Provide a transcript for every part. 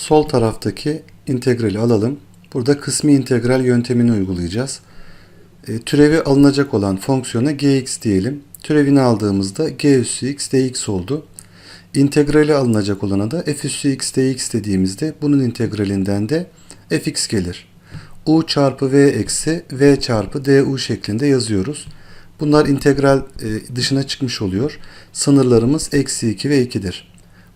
Sol taraftaki integrali alalım. Burada kısmi integral yöntemini uygulayacağız. E, türevi alınacak olan fonksiyona gx diyelim. Türevini aldığımızda g üssü x dx oldu. İntegrali alınacak olana da f üssü x dx dediğimizde bunun integralinden de fx gelir. u çarpı v eksi v çarpı du şeklinde yazıyoruz. Bunlar integral e, dışına çıkmış oluyor. Sınırlarımız eksi 2 ve 2'dir.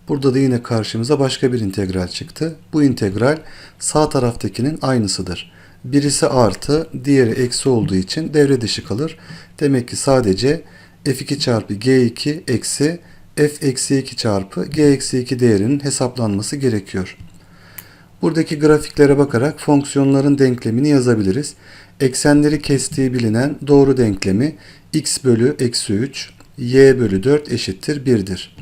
Burada da yine karşımıza başka bir integral çıktı. Bu integral sağ taraftakinin aynısıdır. Birisi artı, diğeri eksi olduğu için devre dışı kalır. Demek ki sadece f2 çarpı g2 eksi f eksi 2 çarpı g eksi 2 değerinin hesaplanması gerekiyor. Buradaki grafiklere bakarak fonksiyonların denklemini yazabiliriz. Eksenleri kestiği bilinen doğru denklemi x bölü eksi 3, y bölü 4 eşittir 1'dir.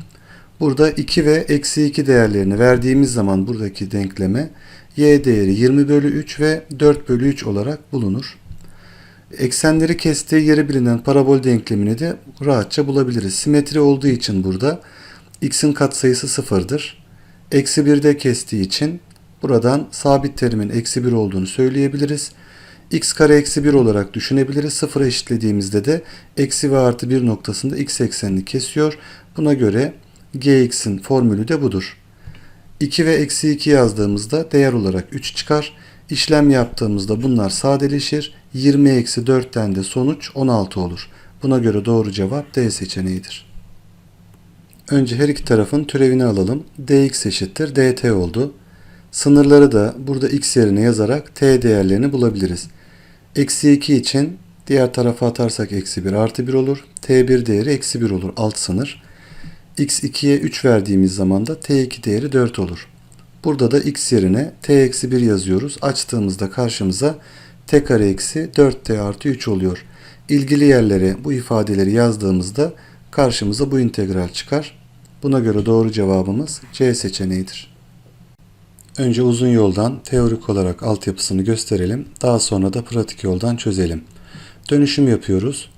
Burada 2 ve eksi 2 değerlerini verdiğimiz zaman buradaki denkleme y değeri 20 bölü 3 ve 4 bölü 3 olarak bulunur. Eksenleri kestiği yeri bilinen parabol denklemini de rahatça bulabiliriz. Simetri olduğu için burada x'in katsayısı sıfırdır. Eksi 1'de kestiği için buradan sabit terimin eksi 1 olduğunu söyleyebiliriz. x kare eksi 1 olarak düşünebiliriz. Sıfıra eşitlediğimizde de eksi ve artı 1 noktasında x eksenini kesiyor. Buna göre gx'in formülü de budur. 2 ve eksi 2 yazdığımızda değer olarak 3 çıkar. İşlem yaptığımızda bunlar sadeleşir. 20 eksi 4'ten de sonuç 16 olur. Buna göre doğru cevap D seçeneğidir. Önce her iki tarafın türevini alalım. dx eşittir dt oldu. Sınırları da burada x yerine yazarak t değerlerini bulabiliriz. Eksi 2 için diğer tarafa atarsak eksi 1 artı 1 olur. t1 değeri eksi 1 olur alt sınır. X2'ye 3 verdiğimiz zaman da t2 değeri 4 olur. Burada da x yerine t eksi 1 yazıyoruz. Açtığımızda karşımıza t kare eksi 4t artı 3 oluyor. İlgili yerlere bu ifadeleri yazdığımızda karşımıza bu integral çıkar. Buna göre doğru cevabımız C seçeneğidir. Önce uzun yoldan teorik olarak altyapısını gösterelim. Daha sonra da pratik yoldan çözelim. Dönüşüm yapıyoruz.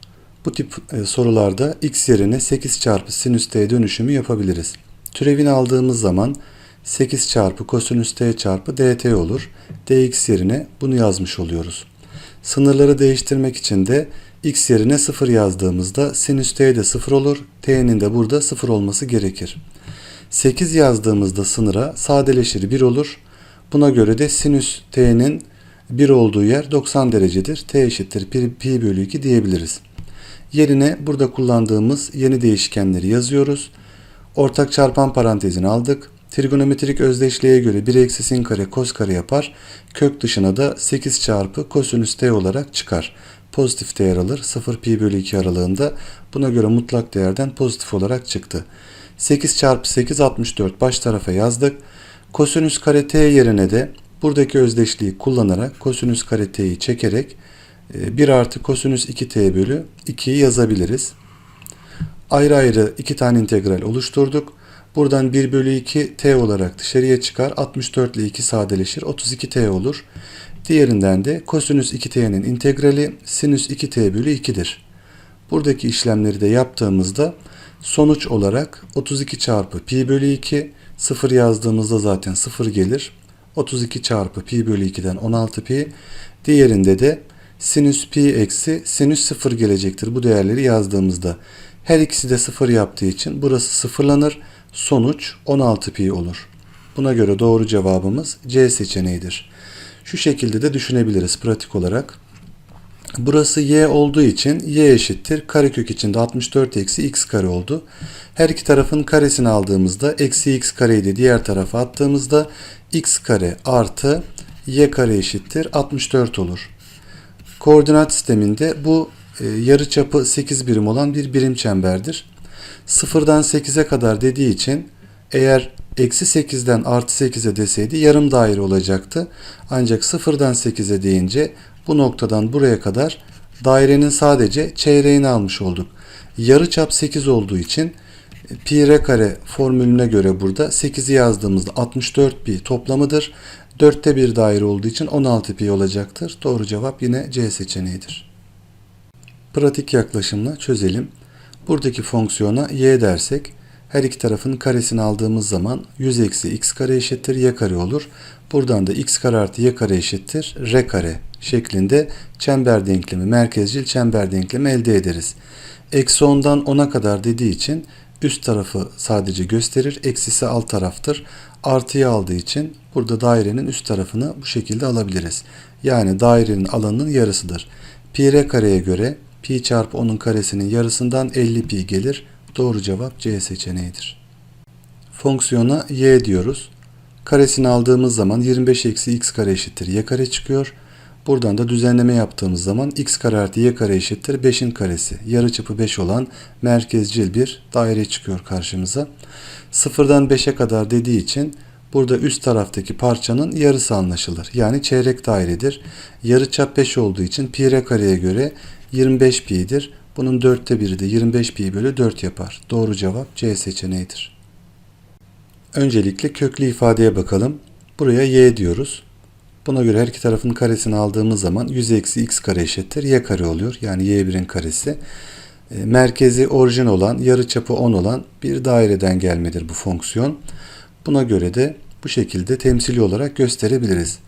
Bu tip e, sorularda x yerine 8 çarpı sinüs t dönüşümü yapabiliriz. Türevini aldığımız zaman 8 çarpı kosinüs t çarpı dt olur. dx yerine bunu yazmış oluyoruz. Sınırları değiştirmek için de x yerine 0 yazdığımızda sinüs t de 0 olur. t'nin de burada 0 olması gerekir. 8 yazdığımızda sınıra sadeleşir 1 olur. Buna göre de sinüs t'nin 1 olduğu yer 90 derecedir. t eşittir pi, pi bölü 2 diyebiliriz. Yerine burada kullandığımız yeni değişkenleri yazıyoruz. Ortak çarpan parantezini aldık. Trigonometrik özdeşliğe göre 1 eksi sin kare kos kare yapar. Kök dışına da 8 çarpı kosinüs t olarak çıkar. Pozitif değer alır. 0 pi bölü 2 aralığında. Buna göre mutlak değerden pozitif olarak çıktı. 8 çarpı 8 64 baş tarafa yazdık. Kosinüs kare t yerine de buradaki özdeşliği kullanarak kosinüs kare t'yi çekerek 1 artı kosinüs 2t bölü 2'yi yazabiliriz. Ayrı ayrı iki tane integral oluşturduk. Buradan 1 bölü 2 t olarak dışarıya çıkar. 64 ile 2 sadeleşir. 32 t olur. Diğerinden de kosinüs 2t'nin integrali sinüs 2t bölü 2'dir. Buradaki işlemleri de yaptığımızda sonuç olarak 32 çarpı pi bölü 2 0 yazdığımızda zaten 0 gelir. 32 çarpı pi bölü 2'den 16 pi. Diğerinde de sinüs pi eksi sinüs 0 gelecektir bu değerleri yazdığımızda. Her ikisi de 0 yaptığı için burası sıfırlanır. Sonuç 16 pi olur. Buna göre doğru cevabımız C seçeneğidir. Şu şekilde de düşünebiliriz pratik olarak. Burası y olduğu için y eşittir. Karekök içinde 64 eksi x kare oldu. Her iki tarafın karesini aldığımızda eksi x kareyi de diğer tarafa attığımızda x kare artı y kare eşittir 64 olur. Koordinat sisteminde bu e, yarı çapı 8 birim olan bir birim çemberdir. Sıfırdan 8'e kadar dediği için eğer eksi 8'den artı 8'e deseydi yarım daire olacaktı. Ancak sıfırdan 8'e deyince bu noktadan buraya kadar dairenin sadece çeyreğini almış olduk. Yarı çap 8 olduğu için pi r kare formülüne göre burada 8'i yazdığımızda 64 pi toplamıdır. 4'te bir daire olduğu için 16 pi olacaktır. Doğru cevap yine C seçeneğidir. Pratik yaklaşımla çözelim. Buradaki fonksiyona y dersek Her iki tarafın karesini aldığımız zaman 100 eksi x kare eşittir y kare olur. Buradan da x kare artı y kare eşittir r kare şeklinde çember denklemi, merkezcil çember denklemi elde ederiz. Eksi 10'dan 10'a kadar dediği için üst tarafı sadece gösterir. Eksisi alt taraftır. Artıyı aldığı için burada dairenin üst tarafını bu şekilde alabiliriz. Yani dairenin alanının yarısıdır. Pi r kareye göre pi çarpı 10'un karesinin yarısından 50 pi gelir. Doğru cevap C seçeneğidir. Fonksiyona y diyoruz. Karesini aldığımız zaman 25 eksi x kare eşittir y kare çıkıyor. Buradan da düzenleme yaptığımız zaman x kare artı y kare eşittir 5'in karesi. Yarıçapı 5 olan merkezcil bir daire çıkıyor karşımıza. Sıfırdan 5'e kadar dediği için burada üst taraftaki parçanın yarısı anlaşılır. Yani çeyrek dairedir. Yarıçap 5 olduğu için pi r kareye göre 25 pi'dir. Bunun dörtte biri de 25 pi bölü 4 yapar. Doğru cevap C seçeneğidir. Öncelikle köklü ifadeye bakalım. Buraya y diyoruz. Buna göre her iki tarafın karesini aldığımız zaman 100 eksi x kare eşittir y kare oluyor. Yani y1'in karesi. E, merkezi orijin olan, yarıçapı 10 olan bir daireden gelmedir bu fonksiyon. Buna göre de bu şekilde temsili olarak gösterebiliriz.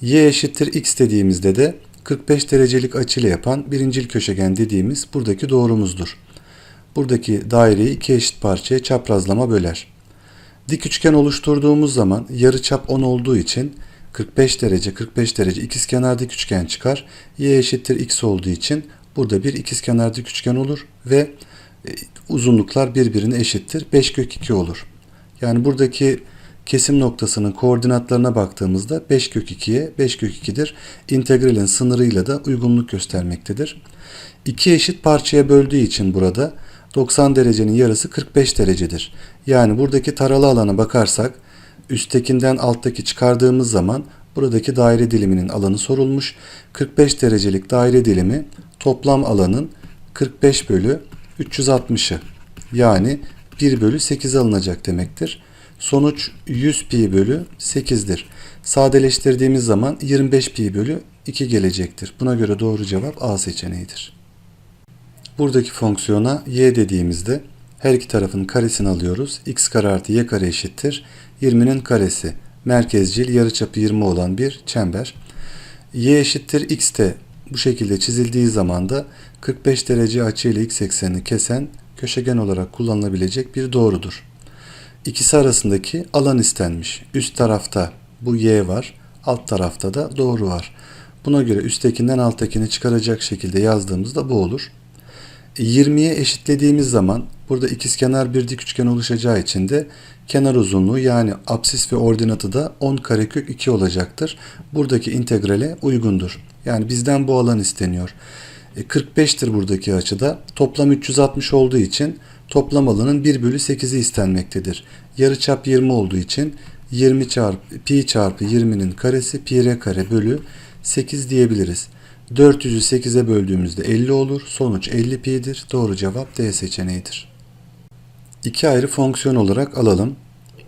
y eşittir x dediğimizde de 45 derecelik açıyla yapan birincil köşegen dediğimiz buradaki doğrumuzdur. Buradaki daireyi iki eşit parçaya çaprazlama böler. Dik üçgen oluşturduğumuz zaman yarıçap 10 olduğu için 45 derece 45 derece ikizkenar dik üçgen çıkar. Y eşittir x olduğu için burada bir ikizkenar dik üçgen olur ve e, uzunluklar birbirine eşittir. 5 kök 2 olur. Yani buradaki kesim noktasının koordinatlarına baktığımızda 5 kök 2'ye 5 kök 2'dir. İntegralin sınırıyla da uygunluk göstermektedir. İki eşit parçaya böldüğü için burada 90 derecenin yarısı 45 derecedir. Yani buradaki taralı alana bakarsak üsttekinden alttaki çıkardığımız zaman buradaki daire diliminin alanı sorulmuş. 45 derecelik daire dilimi toplam alanın 45 bölü 360'ı yani 1 bölü 8 alınacak demektir. Sonuç 100 pi bölü 8'dir. Sadeleştirdiğimiz zaman 25 pi bölü 2 gelecektir. Buna göre doğru cevap A seçeneğidir. Buradaki fonksiyona y dediğimizde her iki tarafın karesini alıyoruz. x kare artı y kare eşittir. 20'nin karesi. Merkezcil yarıçapı 20 olan bir çember. y eşittir x de bu şekilde çizildiği zaman da 45 derece açı ile x eksenini kesen köşegen olarak kullanılabilecek bir doğrudur. İkisi arasındaki alan istenmiş. Üst tarafta bu y var, alt tarafta da doğru var. Buna göre üsttekinden alttakini çıkaracak şekilde yazdığımızda bu olur. 20'ye eşitlediğimiz zaman burada ikizkenar bir dik üçgen oluşacağı için de kenar uzunluğu yani apsis ve ordinatı da 10 karekök 2 olacaktır. Buradaki integrale uygundur. Yani bizden bu alan isteniyor. 45'tir buradaki açıda. Toplam 360 olduğu için toplam alanın 1 bölü 8'i istenmektedir. Yarıçap 20 olduğu için 20 çarpı pi çarpı 20'nin karesi pi r kare bölü 8 diyebiliriz. 400'ü 8'e böldüğümüzde 50 olur. Sonuç 50 pi'dir. Doğru cevap D seçeneğidir. İki ayrı fonksiyon olarak alalım.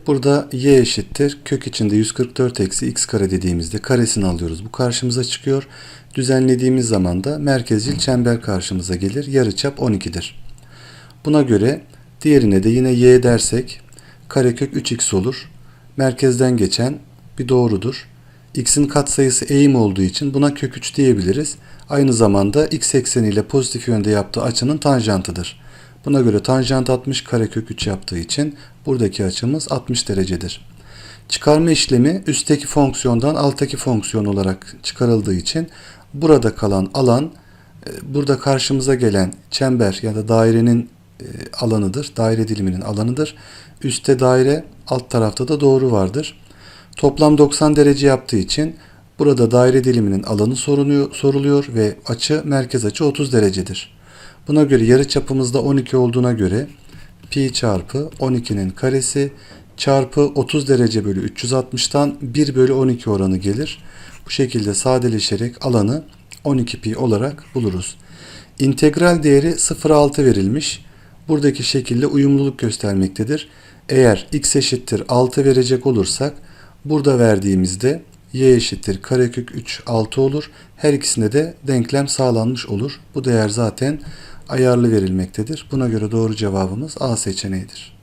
Burada y eşittir. Kök içinde 144 eksi x kare dediğimizde karesini alıyoruz. Bu karşımıza çıkıyor. Düzenlediğimiz zaman da merkezcil çember karşımıza gelir. Yarıçap 12'dir. Buna göre diğerine de yine y dersek karekök 3x olur. Merkezden geçen bir doğrudur. x'in katsayısı eğim olduğu için buna kök 3 diyebiliriz. Aynı zamanda x ekseniyle pozitif yönde yaptığı açının tanjantıdır. Buna göre tanjant 60 karekök 3 yaptığı için buradaki açımız 60 derecedir. Çıkarma işlemi üstteki fonksiyondan alttaki fonksiyon olarak çıkarıldığı için burada kalan alan e, burada karşımıza gelen çember ya da dairenin e, alanıdır. Daire diliminin alanıdır. Üstte daire, alt tarafta da doğru vardır. Toplam 90 derece yaptığı için burada daire diliminin alanı soruluyor ve açı merkez açı 30 derecedir. Buna göre yarı çapımızda 12 olduğuna göre pi çarpı 12'nin karesi çarpı 30 derece bölü 360'tan 1 bölü 12 oranı gelir. Bu şekilde sadeleşerek alanı 12 pi olarak buluruz. İntegral değeri 0,6 verilmiş. Buradaki şekilde uyumluluk göstermektedir. Eğer x eşittir 6 verecek olursak burada verdiğimizde y eşittir karekök 3 6 olur. Her ikisinde de denklem sağlanmış olur. Bu değer zaten ayarlı verilmektedir. Buna göre doğru cevabımız A seçeneğidir.